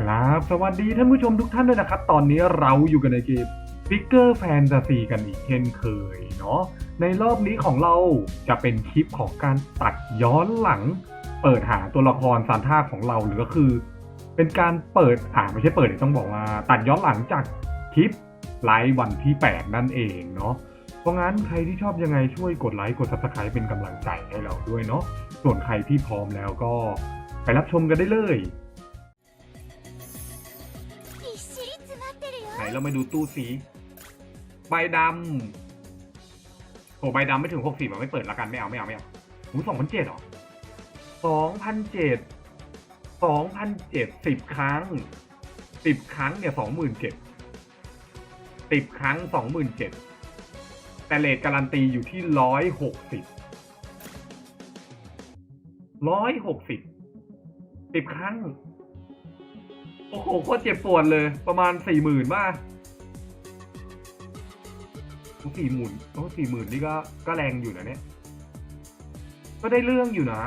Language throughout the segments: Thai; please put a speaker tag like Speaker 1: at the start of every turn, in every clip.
Speaker 1: ครับสวัสดีท่านผู้ชมทุกท่านด้วยนะครับ ตอนนี้เราอยู่กันในเกมฟิกเกอร์แฟนตาซีกันอีกเช่นเคยเนาะในรอบนี้ของเราจะเป็นคลิปของการตัดย้อนหลัง เปิดหาตัวละครซานท่าของเราหรือก็คือ เป็นการเปิดอ่าไม่ใช่เปิดต้องบอกว่า ตัดย้อนหลังจากคลิปไลฟ์วันที่ 8 นั่นเองเนาะเพราะงั้นใครที่ชอบยังไงช่วยกดไลค์กด subscribe เป็นกำลังใจให้เราด้วยเนาะส่วนใครที่พร้อมแล้วก็ไปรับชมกันได้เลย ไหนเรามาดูตู้สี ใบดำโหใบดำไม่ถึงหกสิบมันไม่เปิดละกันไม่เอาไม่เอาไม่เอาหูสองพันเจ็ดหรอสองพันเจ็ดสองพันเจ็ดสิบครั้งสิบครั้งเนี่ยสองหมื่นเจ็ดสิบครั้งสองหมื่นเจ็ดแต่เลทการันตีอยู่ที่ร้อยหกสิบร้อยหกสิบสิบครั้ง โอ้โหโคตรเจ็บปวดเลย ประมาณสี่หมื่นบ้าสี่หมื่นโอ้สี่หมื่นนี่ก็ก็แรงอยู่นะเนี่ย ก็ได้เรื่องอยู่นะ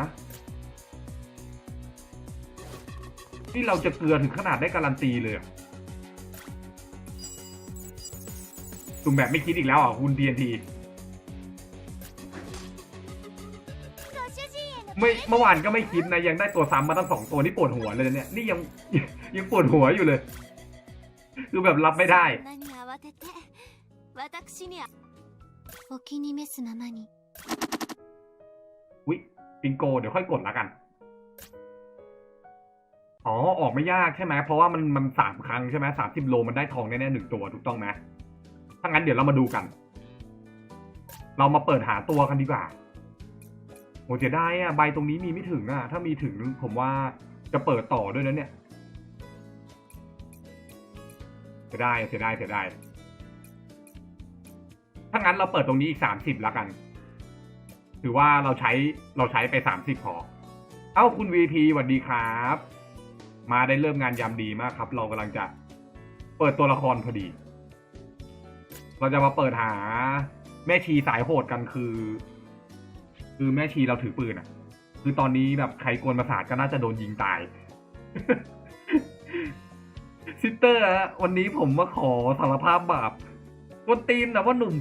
Speaker 1: ที่เราจะเกลือถึงขนาดได้การันตีเลยสุ่มแบบไม่คิดอีกแล้วอะคุณ
Speaker 2: พีนที
Speaker 1: ไม่เมื่อวานก็ไม่คิดนะ ยังได้ตัวซ้ำมาตั้งสองตัวนี่ปวดหัวเลยเนี่ย นี่ยัง ยังปวดหัวอยู่เลย คือแบบรับไม่ได้
Speaker 2: อุ๊
Speaker 1: ยปิงโก เดี๋ยวค่อยกดละกัน อ๋อ ออกไม่ยากใช่ไหม เพราะว่ามันมันสามครั้งใช่ไหมสามสิบโลมันได้ทองแน่ๆหนึ่งตัวถูกต้องไหมถ้างั้นเดี๋ยวเรามาดูกัน เรามาเปิดหาตัวกันดีกว่าโอ้เสียได้อะ ใบตรงนี้มีไม่ถึงอะ ถ้ามีถึงผมว่าจะเปิดต่อด้วยนะเนี่ย เสียดายเสียดายเสียดายถ้างั้นเราเปิดตรงนี้อีกสามสิบแล้วกัน ถือว่าเราใช้เราใช้ไปสามสิบพอ เอ้าคุณ VP สวัสดีครับ มาได้เริ่มงานยามดีมากครับ เรากำลังจะเปิดตัวละครพอดี เราจะมาเปิดหาแม่ชีสายโหดกันคือ คือแม่ชีเราถือปืนอะคือตอนนี้แบบใครกวนประสาทก็น่าจะโดนยิงตาย ซิสเตอร์ฮะวันนี้ผมมาขอสารภาพบาปกวนตีนนะว่าหนุ่ม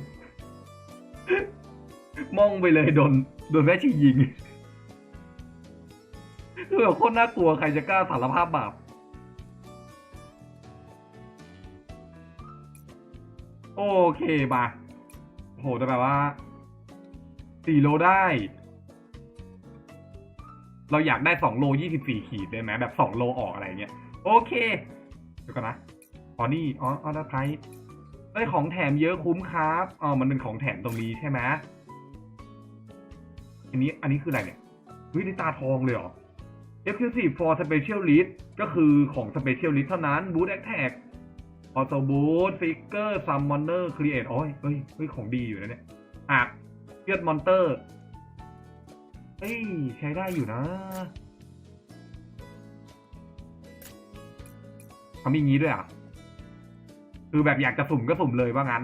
Speaker 1: มองไปเลยโดนโดนแม่ชียิงคือแบบโคตรน่ากลัวใครจะกล้าสารภาพบาป โอเคมาโหแต่แบบว่าสี่โลได้ เราอยากได้สองโลยี่สิบสี่ขีดได้ไหมแบบสองโลออกอะไรเงี้ย โอเค ดี๋ยวก่อนนะอ๋อนี่อ๋ออ๋อแล้วไพรได้ของแถมเยอะคุ้มครับอ๋อมันเป็นของแถมตรงนี้ใช่ไหมอันนี้อันนี้คืออะไรเนี่ยเฮ้ยนี่ตาทองเลยเหรอ Exclusive for Specialist ก็คือของ Specialist เท่านั้น Boot Attack Auto Boot Figure Summoner Create โอ้ยเฮ้ยเฮ้ย ของดีอยู่นะเนี่ยอะเลือดมอนเตอร์เฮ้ย ใช้ได้อยู่นะ เขามีงี้ด้วยอะ คือแบบอยากจะสุ่มก็สุ่มเลยว่างั้น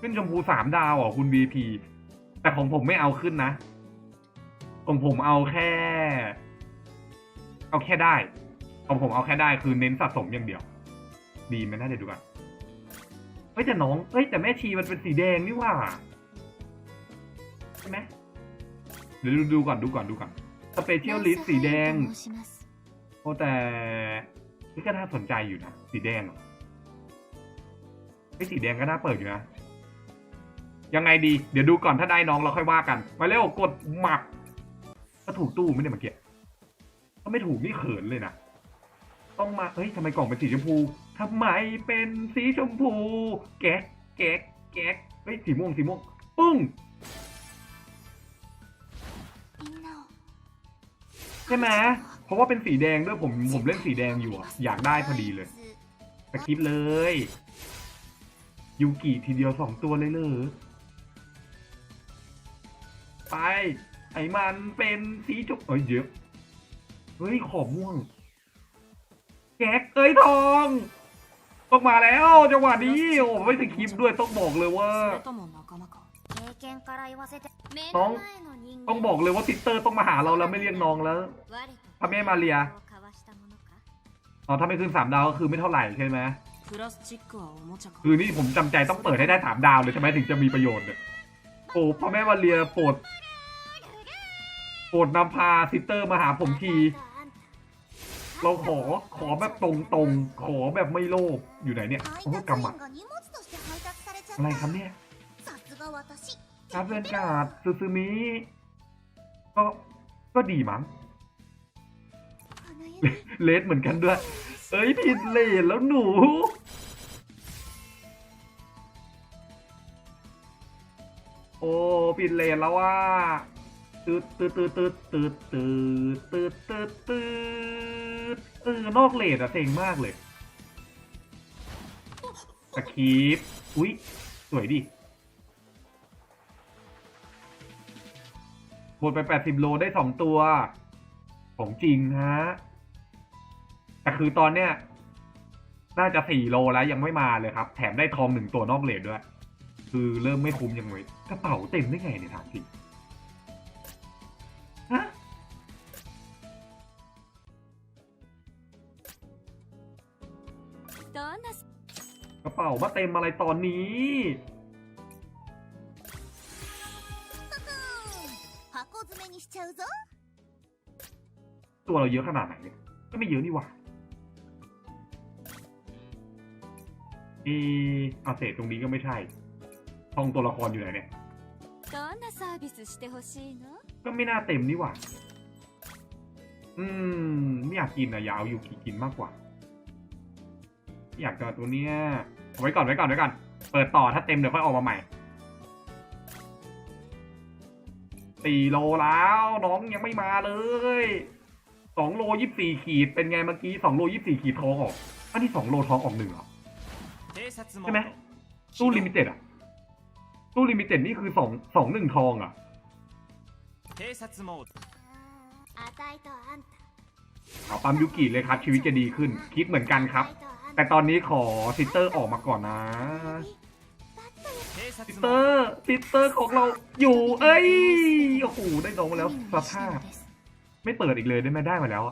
Speaker 1: ขึ้นชมพูสามดาวอะคุณ VP แต่ของผมไม่เอาขึ้นนะ ของผมเอาแค่ เอาแค่ได้ ของผมเอาแค่ได้คือเน้นสะสมอย่างเดียว ดีไหมน่าเดี๋ยวดูกันเฮ้ยแต่น้องเฮ้ยแต่แม่ชีมันเป็นสีแดงนี่ว่าใช่ไหมเดี๋ยวดูดูก่อนดูก่อนดูก่อน สเปเชียลลิสสีแดง โอ้แต่นี่ก็น่าสนใจอยู่นะ สีแดงไอ้สีแดงก็น่าเปิดอยู่นะ ยังไงดี เดี๋ยวดูก่อนถ้าได้น้องเราค่อยว่ากัน มาเร็วกดหมักก็ถูกตู้ไม่ได้เมื่อกี้ถ้าไม่ถูกนี่เขินเลยนะ ต้องมา เฮ้ยทำไมกล่องเป็นสีชมพูทำไมเป็นสีชมพู แก๊กแก๊กแก๊กเฮ้ยสีม่วงสีม่วง ปึ้ง ใช่ไหมเพราะว่าเป็นสีแดงด้วยผมผมเล่นสีแดงอยู่อะอยากได้พอดีเลยสคริปเลยยูกิทีเดียวสองตัวเลยเลยไป ไอ้มันเป็นสีจุกเอ้ยเดี๋ยวเฮ้ยขอบม่วง แก๊กเอ้ยทองต้องมาแล้วจังหวะนี้โอ้ไม่สคริปด้วยต้องบอกเลยว่า น้องต้องบอกเลยว่าทิสเตอร์ต้องมาหาเราแล้วไม่เรียกน้องแล้วพระแม่มาเรียอ๋อถ้าไม่ขึ้นสามดาวก็คือไม่เท่าไหร่ใช่ไหมคือนี่ผมจำใจต้องเปิดให้ได้สามดาวเลยใช่ไหมถึงจะมีประโยชน์เนี่ยโอ้พ่อแม่มาเรียปวดปวดนำพาทิสเตอร์มาหาผมทีเราขอขอแบบตรงตรงขอแบบไม่โลภอยู่ไหนเนี่ยโอ้กำมัดอะไรครับเนี่ย ครับเรนการ์ดซูซูมิก็ก็ดีมั้งเลสเหมือนกันด้วย เอ้ยผิดเลนแล้วหนู โอ้ผิดเลนแล้วว่าตืดตืดตืดตืดตืดตืดตืดตืดตืดเออนอกเลนอะเซ็งมากเลยสคีปอุ๊ยสวยดิ หมดไป 80 โลได้ 2 ตัว ของจริงฮะ แต่คือตอนเนี้ย น่าจะ 4 โลแล้วยังไม่มาเลยครับ แถมได้ทองหนึ่งตัวนอกเลดด้วย คือเริ่มไม่คุ้มยังไงกระเป๋าเต็มได้ไงเนี่ยถามจริกระเป๋ามาเต็มอะไรตอนนี้
Speaker 2: にしちゃうぞ
Speaker 1: ตัวเราเยอะขนาดไหนเนี่ยก็ไม่เยอะนี่หว่าเออเอาเศษตรงนี้ก็ไม่ใช่ห้องตัวละครอยู่ไหนเนี่ย
Speaker 2: どんなサービスしてほしいの
Speaker 1: ก็ไม่น่าเต็มนี่หว่า อืม ไม่อยากกินอะอยากเอายูกิกินมากกว่า อยากจะเอาตัวเนี้ยเอาไว้ก่อนไว้ก่อนไว้ก่อน เปิดต่อถ้าเต็มเดี๋ยวค่อยออกมาใหม่ สี่โลแล้วน้องยังไม่มาเลยสองโลยี่สี่ขีดเป็นไงเมื่อกี้สองโลยี่สี่ขีดทองออกอันนี้สองโลทองออกหนึ่งเหรอใช่ไหมตู้ลิมิเต็ดอะตู้ลิมิเต็ดนี่คือสองสองหนึ่งทองอะเอาปั๊มยุกิเลยครับ ชีวิตจะดีขึ้น คิดเหมือนกันครับ แต่ตอนนี้ขอซิสเตอร์ออกมาก่อนนะ
Speaker 3: ติ
Speaker 1: เตอร์ติเตอร์ของเราอยู่ เอ้ยโอ้โหได้ลงแล้วสภาพไม่เปิดอีกเลยได้ไหมได้มาแล้ว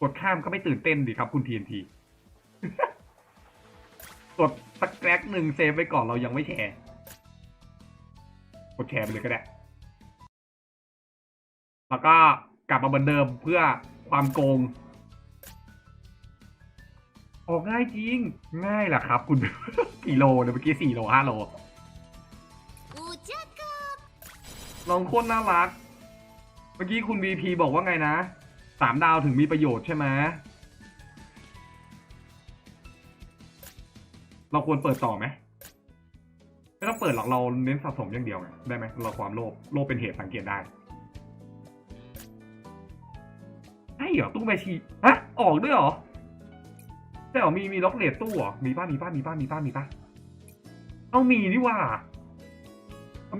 Speaker 1: กดข้ามก็ไม่ตื่นเต้นดีครับคุณทีนทีกดสักแกรกหนึ่งเซฟไว้ก่อนเรายังไม่แชร์กดแชร์ไปเลยก็ได้ แล้วก็กลับมาเหมือนเดิมเพื่อความโกง ออกง่ายจริง ง่ายแหละครับ คุณ กี่โลเนี่ยเมื่อกี้สี่โลห้าโลลองคตรน่ารัก เมื่อกี้คุณบีพีบอกว่าไงนะสามดาวถึงมีประโยชน์ใช่ไหมเราควรเปิดต่อไหมไม่ต้องเปิดหรอกเราเน้นสะสมอย่างเดียวไงได้ไหมเราความโลภโลภเป็นเหตุสังเกตได้ใช่เหรอตู้ไมชีฮะออกด้วยเหรอ แต่เหรอมีมีล็อกเลตตู้เหรอมีป้ามีป้ามีป้ามีป้ามีป้าเอามีนี่ว่า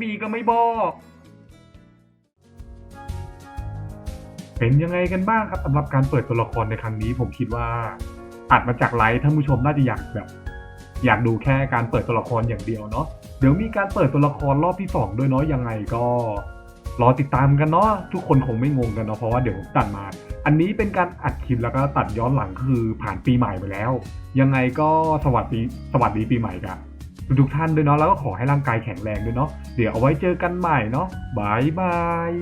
Speaker 1: มีก็ไม่บอก เป็นยังไงกันบ้างครับสำหรับการเปิดตัวละครในครั้งนี้ ผมคิดว่าอัดมาจากไลฟ์ท่านผู้ชมน่าจะอยากแบบ อยากดูแค่การเปิดตัวละครอย่างเดียวเนาะเดี๋ยวมีการเปิดตัวละครรอบที่สองด้วยเนาะยังไงก็ รอติดตามกันเนาะทุกคนคงไม่งงกันเนาะเพราะว่าเดี๋ยวผมตัดมา อันนี้เป็นการอัดคลิปแล้วก็ตัดย้อนหลังคือผ่านปีใหม่ไปแล้ว ยังไงก็สวัสดีสวัสดีปีใหม่กันทุกท่านด้วยเนาะแล้วก็ขอให้ร่างกายแข็งแรงด้วยเนาะเดี๋ยวเอาไว้เจอกันใหม่เนาะบายบาย